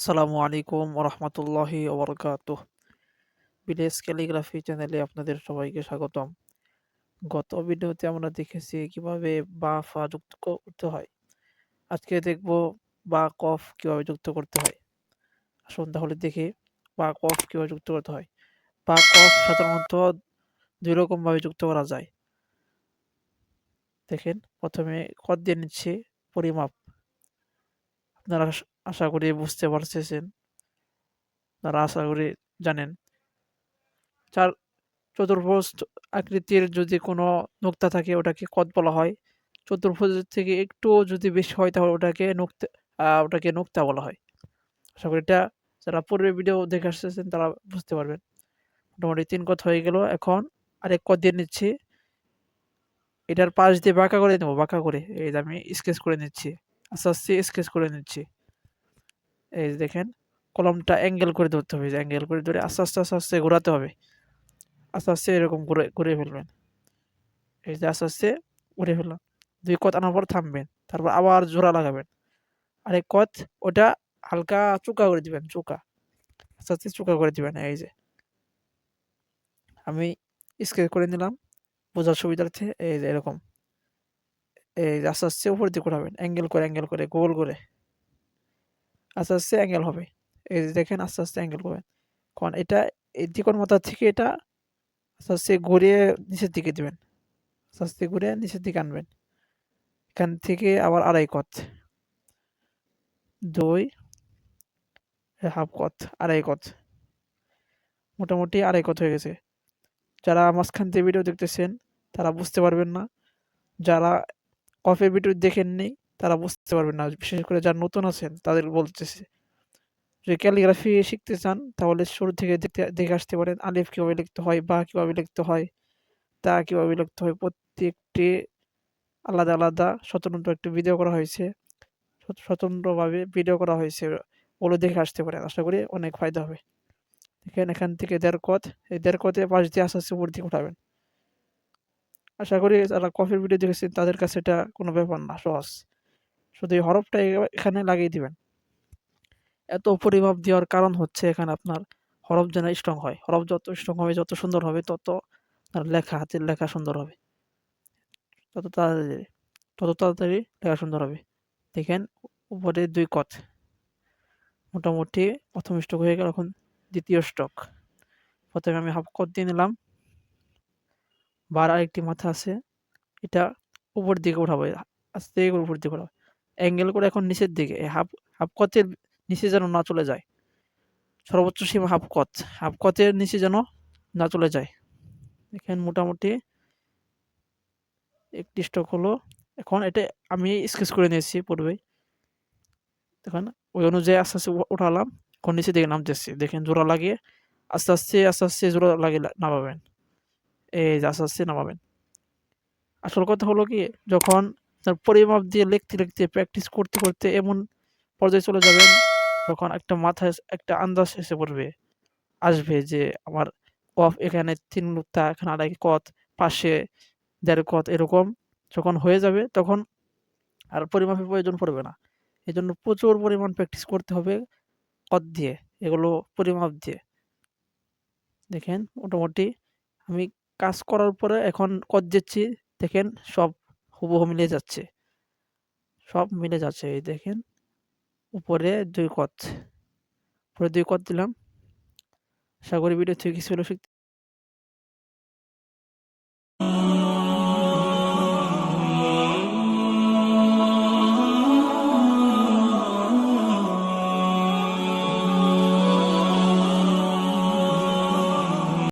আসসালামু আলাইকুম ওরহমতুল্লাহি ওবরকাতুহ বিলেস ক্যালিগ্রাফি চ্যানেলে আপনাদের সবাইকে স্বাগতম। গত ভিডিওতে আমরা দেখেছি কীভাবে বা, ফা যুক্ত করতে হয়। আজকে দেখব বা, কফ কীভাবে যুক্ত করতে হয়। আসুন তাহলে দেখি বা, কফ কীভাবে যুক্ত করতে হয়। বা, কফ সাধারণত দুই রকমভাবে যুক্ত করা যায়। দেখেন, প্রথমে কদ দিয়ে নিচ্ছি পরিমাপ। আপনারা আশা করি বুঝতে পারতেছেন। তারা আশা করি জানেন। চার, চতুর্ভুজ আকৃতির যদি কোনো নোক্তা থাকে ওটাকে কদ বলা হয়। চতুর্ভুজের থেকে একটু যদি বেশি হয় তাহলে ওটাকে নোক্তা ওটাকে নোক্তা বলা হয়। আশা করি এটা যারা পূর্বে ভিডিও দেখে আসতেছেন তারা বুঝতে পারবেন। মোটামুটি তিন কত হয়ে গেল, এখন আরেক কদ দিয়ে নিচ্ছি। এটার পাশ দিয়ে বাঁকা করে নেব বাঁকা করে। এই আমি স্কেচ করে নিচ্ছি। আস্তে আস্তে স্কেচ করে নিচ্ছি। এই দেখেন, কলমটা অ্যাঙ্গেল করে ধরতে হবে অ্যাঙ্গেল করে ধরে আস্তে আস্তে আস্তে আস্তে ঘোরাতে হবে। আস্তে আস্তে এরকম করে ঘুরে ফেলবেন। এই যে আস্তে আস্তে ঘুরে ফেললাম। দুই কত আনার পর থামবেন, তারপর আবার জোড়া লাগাবেন। আরেক কত, ওটা হালকা চুকা করে দিবেন, চুকা। আস্তে আস্তে চুকা করে দিবেন, এই যে। আমি স্কেচ করে নিলাম, বোঝার সুবিধার্থে, এই যে এরকম। এই যে আস্তে আস্তে উপর দিকে ঘোরাবেন অ্যাঙ্গেল করে অ্যাঙ্গেল করে, গোল করে। আস্তে আস্তে অ্যাঙ্গেল হবে। এই দেখেন আস্তে আস্তে অ্যাঙ্গেল করবেন। কারণ এটা দিকন মাথা থেকে এটা আস্তে আস্তে ঘুরিয়ে নিচের দিকে দিবেন। আস্তে আস্তে ঘুরে নিচের দিকে আনবেন। এখান থেকে আবার আড়াই কত। দুই, হাফ কত, আড়াই কত। মোটামুটি আড়াই কত হয়ে গেছে। যারা মাঝখান থেকে ভিডিও দেখতেছেন, তারা বুঝতে পারবেন না। যারা কফের ভিডিও দেখেননি তারা বুঝতে পারবেন না, বিশেষ করে যারা নতুন আছেন, তাদের বলতেছে যদি ক্যালিগ্রাফি শিখতে চান, তাহলে শুরু থেকে দেখতে, দেখে আসতে পারেন, আলিফ কীভাবে লিখতে হয়, বা কীভাবে লিখতে হয়, তা কীভাবে লিখতে হয়, প্রত্যেকটি আলাদা আলাদা স্বতন্ত্র একটি ভিডিও করা হয়েছে স্বতন্ত্রভাবে ভিডিও করা হয়েছে ওগুলো দেখে আসতে পারেন, আশা করি অনেক ফায়দা হবে। দেখেন এখান থেকে দেড় কত, এই দেড় কতে পাশ দিয়ে আস্তে আস্তে উপর দিকে উঠাবেন। আশা করি যারা কফির ভিডিও দেখেছেন, তাদের কাছে এটা কোনো ব্যাপার না, সহজ। শুধু এই হরফটা এখানে লাগিয়ে দিবেন। এত পরিমাপ দেওয়ার কারণ হচ্ছে এখানে আপনার হরফ যেন স্ট্রং হয়। হরফ যত স্ট্রং হবে, যত সুন্দর হবে, তত তার লেখা, হাতের লেখা সুন্দর হবে। তত তাড়াতাড়ি তত তাড়াতাড়ি লেখা সুন্দর হবে। দেখেন, উপরে দুই কথ মোটামুটি প্রথম স্টক হয়ে গেল, এখন দ্বিতীয় স্টক প্রথমে আমি হাফ কত দিয়ে নিলাম। বার আরেকটি মাথা আছে, এটা উপর দিকে উঠাবো, আস্তে উপর দিকে উঠাবো। অ্যাঙ্গেল করে এখন নিচের দিকে হাফ হাফ কতের নিচে যেন না চলে যায়। সর্বোচ্চ সীমা হাফ কত হাফ কতের নিচে যেন না চলে যায়। দেখেন মোটামুটি একটি স্টক হলো। এখন এটা আমি স্কেচ করে নিয়েছি পূর্বেই। দেখেন, ওই অনুযায়ী আস্তে আস্তে উঠালাম এখন নিচে দিকে নামতেছি। দেখেন জোড়া লাগিয়ে আস্তে আস্তে আস্তে আস্তে জোড়া লাগিয়ে নামাবেন। এই আস্তে আস্তে নামাবেন। আসল কথা হলো কি, যখন তার পরিমাপ দিয়ে লিখতে লিখতে প্র্যাকটিস করতে করতে এমন পর্যায়ে চলে যাবেন তখন একটা মাথায় একটা আন্দাজ এসে পড়বে। আসবে যে আমার কফ এখানে তিন নুক্তা এখানে আড়াই কত, পাশে দেড় কত, এরকম যখন হয়ে যাবে তখন আর পরিমাপের প্রয়োজন পড়বে না। এই জন্য প্রচুর পরিমাণ প্র্যাকটিস করতে হবে কত দিয়ে, এগুলো পরিমাপ দিয়ে। দেখেন মোটামুটি আমি কাজ করার পরে এখন কত দিচ্ছি, দেখেন সব হুবহু মিলে যাচ্ছে। সব মিলে যাচ্ছে, এই দেখেন। উপরে দুই কত উপরে দুই কত দিলাম। আশা করি ভিডিও থেকে কিছু হলেও